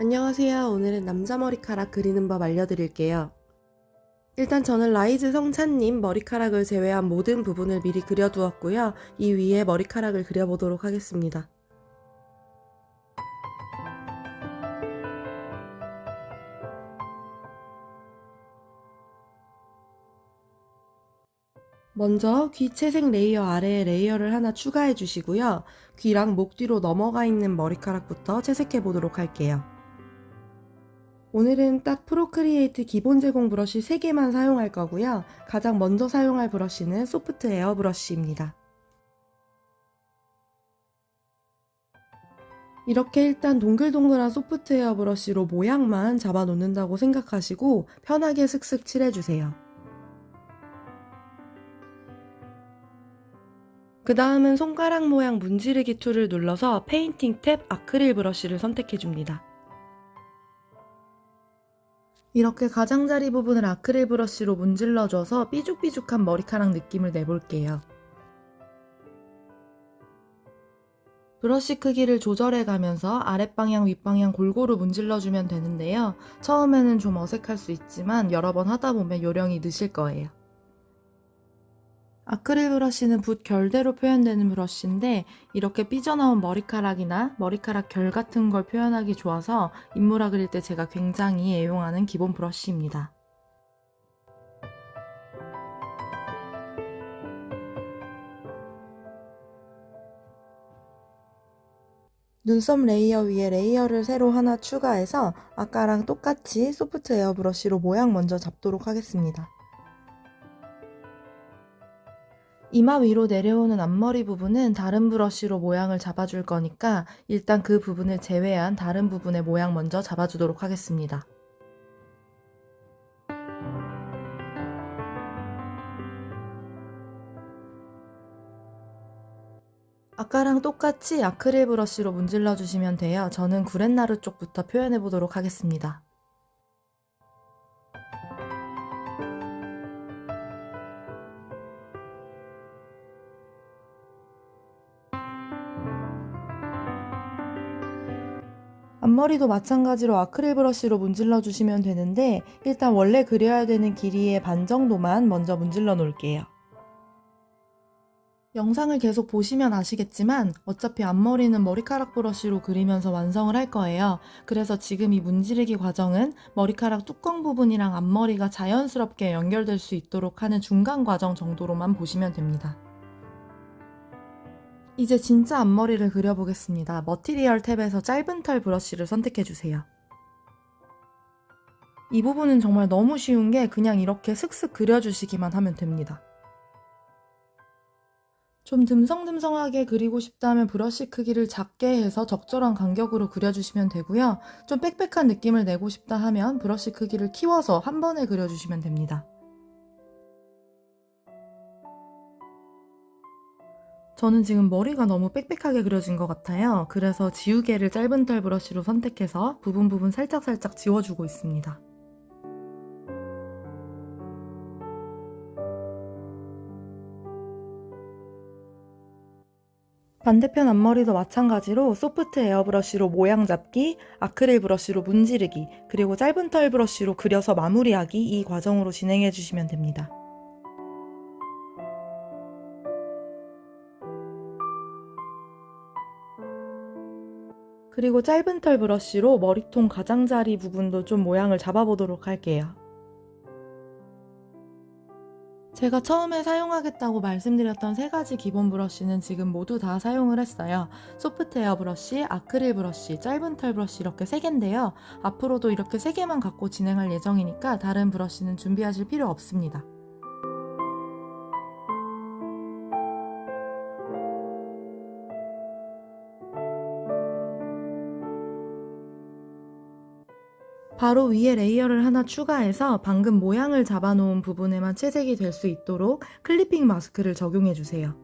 안녕하세요. 오늘은 남자 머리카락 그리는 법 알려드릴게요. 일단 저는 라이즈 성찬님 머리카락을 제외한 모든 부분을 미리 그려두었고요. 이 위에 머리카락을 그려보도록 하겠습니다. 먼저 귀 채색 레이어 아래에 레이어를 하나 추가해 주시고요. 귀랑 목 뒤로 넘어가 있는 머리카락부터 채색해 보도록 할게요. 오늘은 딱 프로크리에이트 기본 제공 브러쉬 3개만 사용할 거고요. 가장 먼저 사용할 브러쉬는 소프트 에어 브러쉬입니다. 이렇게 일단 동글동글한 소프트 에어 브러쉬로 모양만 잡아 놓는다고 생각하시고 편하게 슥슥 칠해주세요. 그 다음은 손가락 모양 문지르기 툴을 눌러서 페인팅 탭 아크릴 브러쉬를 선택해줍니다. 이렇게 가장자리 부분을 아크릴 브러쉬로 문질러줘서 삐죽삐죽한 머리카락 느낌을 내볼게요. 브러쉬 크기를 조절해 가면서 아랫방향, 윗방향 골고루 문질러주면 되는데요. 처음에는 좀 어색할 수 있지만 여러 번 하다 보면 요령이 느실 거예요. 아크릴 브러쉬는 붓 결대로 표현되는 브러쉬인데 이렇게 삐져나온 머리카락이나 머리카락 결 같은 걸 표현하기 좋아서 인물화 그릴 때 제가 굉장히 애용하는 기본 브러쉬입니다. 눈썹 레이어 위에 레이어를 새로 하나 추가해서 아까랑 똑같이 소프트 에어 브러쉬로 모양 먼저 잡도록 하겠습니다. 이마 위로 내려오는 앞머리 부분은 다른 브러쉬로 모양을 잡아줄 거니까 일단 그 부분을 제외한 다른 부분의 모양 먼저 잡아주도록 하겠습니다. 아까랑 똑같이 아크릴 브러쉬로 문질러 주시면 돼요. 저는 구렛나루 쪽부터 표현해 보도록 하겠습니다. 앞머리도 마찬가지로 아크릴 브러쉬로 문질러 주시면 되는데 일단 원래 그려야 되는 길이의 반 정도만 먼저 문질러 놓을게요. 영상을 계속 보시면 아시겠지만 어차피 앞머리는 머리카락 브러쉬로 그리면서 완성을 할 거예요. 그래서 지금 이 문지르기 과정은 머리카락 뚜껑 부분이랑 앞머리가 자연스럽게 연결될 수 있도록 하는 중간 과정 정도로만 보시면 됩니다. 이제 진짜 앞머리를 그려보겠습니다. 머티리얼 탭에서 짧은 털 브러쉬를 선택해주세요. 이 부분은 정말 너무 쉬운 게 그냥 이렇게 슥슥 그려주시기만 하면 됩니다. 좀 듬성듬성하게 그리고 싶다면 브러쉬 크기를 작게 해서 적절한 간격으로 그려주시면 되고요. 좀 빽빽한 느낌을 내고 싶다 하면 브러쉬 크기를 키워서 한 번에 그려주시면 됩니다. 저는 지금 머리가 너무 빽빽하게 그려진 것 같아요. 그래서 지우개를 짧은 털 브러쉬로 선택해서 부분 부분 살짝살짝 지워주고 있습니다. 반대편 앞머리도 마찬가지로 소프트 에어 브러쉬로 모양 잡기, 아크릴 브러쉬로 문지르기, 그리고 짧은 털 브러쉬로 그려서 마무리하기 이 과정으로 진행해 주시면 됩니다. 그리고 짧은 털 브러쉬로 머리통 가장자리 부분도 좀 모양을 잡아보도록 할게요. 제가 처음에 사용하겠다고 말씀드렸던 세 가지 기본 브러쉬는 지금 모두 다 사용을 했어요. 소프트 에어 브러쉬, 아크릴 브러쉬, 짧은 털 브러쉬 이렇게 세 개인데요. 앞으로도 이렇게 세 개만 갖고 진행할 예정이니까 다른 브러쉬는 준비하실 필요 없습니다. 바로 위에 레이어를 하나 추가해서 방금 모양을 잡아놓은 부분에만 채색이 될 수 있도록 클리핑 마스크를 적용해 주세요.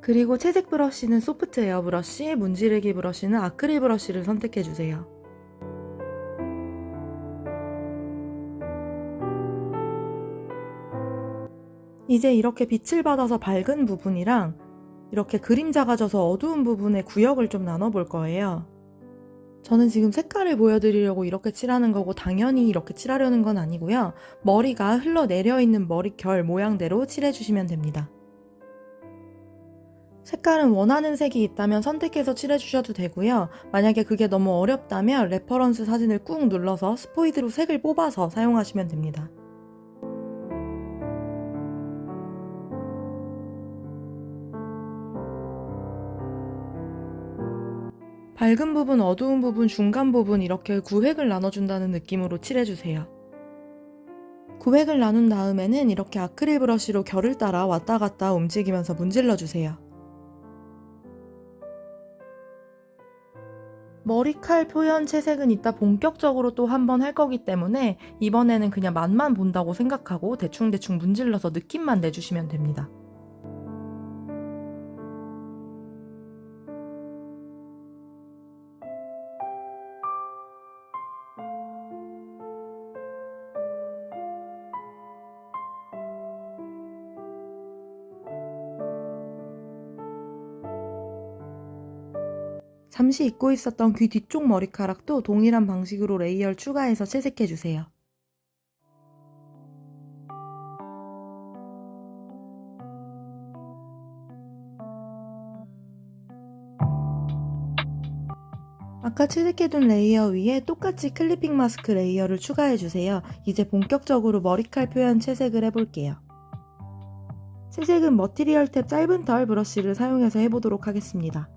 그리고 채색 브러쉬는 소프트 에어 브러쉬, 문지르기 브러쉬는 아크릴 브러쉬를 선택해 주세요. 이제 이렇게 빛을 받아서 밝은 부분이랑 이렇게 그림자가 져서 어두운 부분에 구역을 좀 나눠볼 거예요. 저는 지금 색깔을 보여드리려고 이렇게 칠하는 거고 당연히 이렇게 칠하려는 건 아니고요. 머리가 흘러내려 있는 머리결 모양대로 칠해주시면 됩니다. 색깔은 원하는 색이 있다면 선택해서 칠해주셔도 되고요. 만약에 그게 너무 어렵다면 레퍼런스 사진을 꾹 눌러서 스포이드로 색을 뽑아서 사용하시면 됩니다. 밝은 부분, 어두운 부분, 중간 부분 이렇게 구획을 나눠준다는 느낌으로 칠해주세요. 구획을 나눈 다음에는 이렇게 아크릴 브러쉬로 결을 따라 왔다 갔다 움직이면서 문질러주세요. 머리칼 표현 채색은 이따 본격적으로 또 한 번 할 거기 때문에 이번에는 그냥 맛만 본다고 생각하고 대충대충 문질러서 느낌만 내주시면 됩니다. 잠시 잊고 있었던 귀 뒤쪽 머리카락도 동일한 방식으로 레이어를 추가해서 채색해주세요. 아까 채색해둔 레이어 위에 똑같이 클리핑 마스크 레이어를 추가해주세요. 이제 본격적으로 머리칼 표현 채색을 해볼게요. 채색은 머티리얼 탭 짧은 털 브러쉬를 사용해서 해보도록 하겠습니다.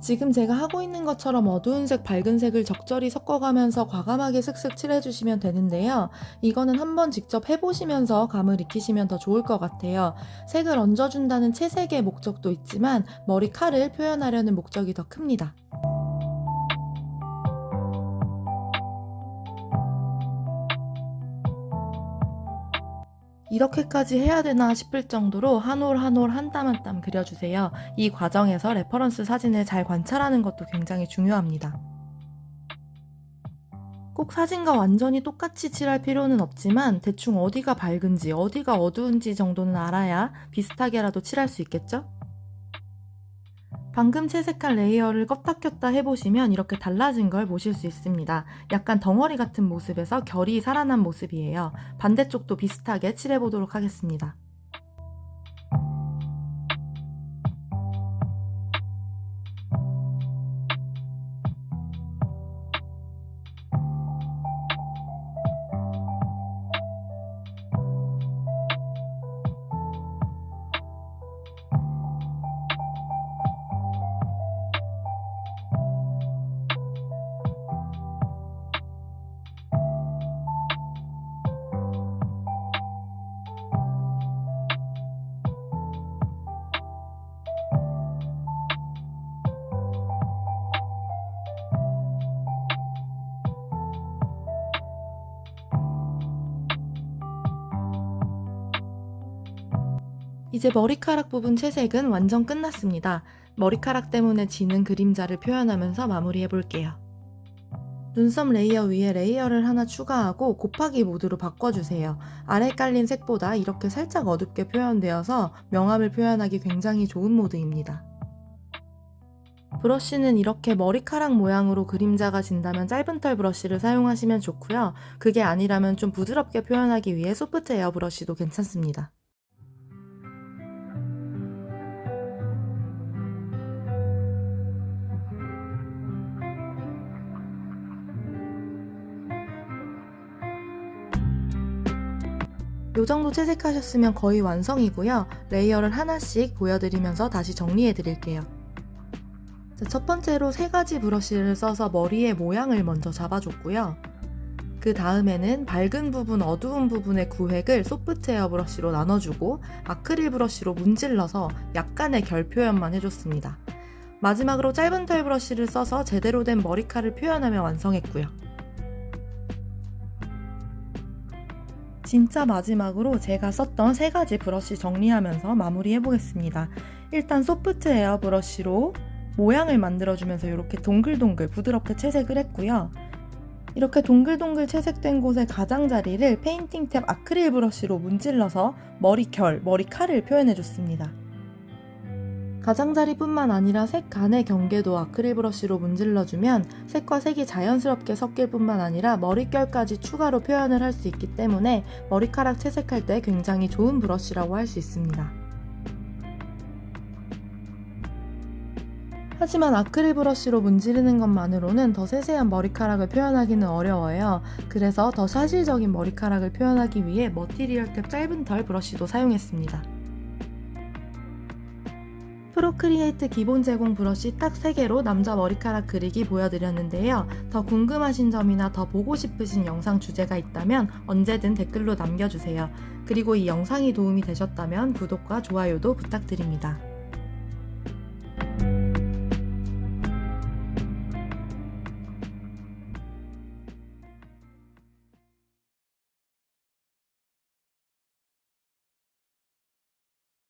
지금 제가 하고 있는 것처럼 어두운 색, 밝은 색을 적절히 섞어가면서 과감하게 슥슥 칠해주시면 되는데요. 이거는 한번 직접 해보시면서 감을 익히시면 더 좋을 것 같아요. 색을 얹어준다는 채색의 목적도 있지만 머리 칼을 표현하려는 목적이 더 큽니다. 이렇게까지 해야 되나 싶을 정도로 한 올 한 올 한 땀 한 땀 그려주세요. 이 과정에서 레퍼런스 사진을 잘 관찰하는 것도 굉장히 중요합니다. 꼭 사진과 완전히 똑같이 칠할 필요는 없지만 대충 어디가 밝은지 어디가 어두운지 정도는 알아야 비슷하게라도 칠할 수 있겠죠? 방금 채색한 레이어를 껐다 켰다 해보시면 이렇게 달라진 걸 보실 수 있습니다. 약간 덩어리 같은 모습에서 결이 살아난 모습이에요. 반대쪽도 비슷하게 칠해보도록 하겠습니다. 이제 머리카락 부분 채색은 완전 끝났습니다. 머리카락 때문에 지는 그림자를 표현하면서 마무리해 볼게요. 눈썹 레이어 위에 레이어를 하나 추가하고 곱하기 모드로 바꿔주세요. 아래 깔린 색보다 이렇게 살짝 어둡게 표현되어서 명암을 표현하기 굉장히 좋은 모드입니다. 브러쉬는 이렇게 머리카락 모양으로 그림자가 진다면 짧은 털 브러쉬를 사용하시면 좋고요. 그게 아니라면 좀 부드럽게 표현하기 위해 소프트 에어 브러쉬도 괜찮습니다. 요 정도 채색하셨으면 거의 완성이고요. 레이어를 하나씩 보여드리면서 다시 정리해 드릴게요. 자, 첫 번째로 세 가지 브러쉬를 써서 머리의 모양을 먼저 잡아줬고요. 그 다음에는 밝은 부분, 어두운 부분의 구획을 소프트 에어 브러쉬로 나눠주고 아크릴 브러쉬로 문질러서 약간의 결 표현만 해줬습니다. 마지막으로 짧은 털 브러쉬를 써서 제대로 된 머리칼을 표현하며 완성했고요. 진짜 마지막으로 제가 썼던 세 가지 브러쉬 정리하면서 마무리해 보겠습니다. 일단 소프트 에어 브러쉬로 모양을 만들어주면서 이렇게 동글동글 부드럽게 채색을 했고요. 이렇게 동글동글 채색된 곳의 가장자리를 페인팅 탭 아크릴 브러쉬로 문질러서 머리 결, 머리칼을 표현해줬습니다. 가장자리뿐만 아니라 색 간의 경계도 아크릴 브러쉬로 문질러주면 색과 색이 자연스럽게 섞일 뿐만 아니라 머릿결까지 추가로 표현을 할 수 있기 때문에 머리카락 채색할 때 굉장히 좋은 브러쉬라고 할 수 있습니다. 하지만 아크릴 브러쉬로 문지르는 것만으로는 더 세세한 머리카락을 표현하기는 어려워요. 그래서 더 사실적인 머리카락을 표현하기 위해 머티리얼 탭 짧은 털 브러쉬도 사용했습니다. 프로크리에이트 기본 제공 브러쉬 딱 3개로 남자 머리카락 그리기 보여드렸는데요. 더 궁금하신 점이나 더 보고 싶으신 영상 주제가 있다면 언제든 댓글로 남겨주세요. 그리고 이 영상이 도움이 되셨다면 구독과 좋아요도 부탁드립니다.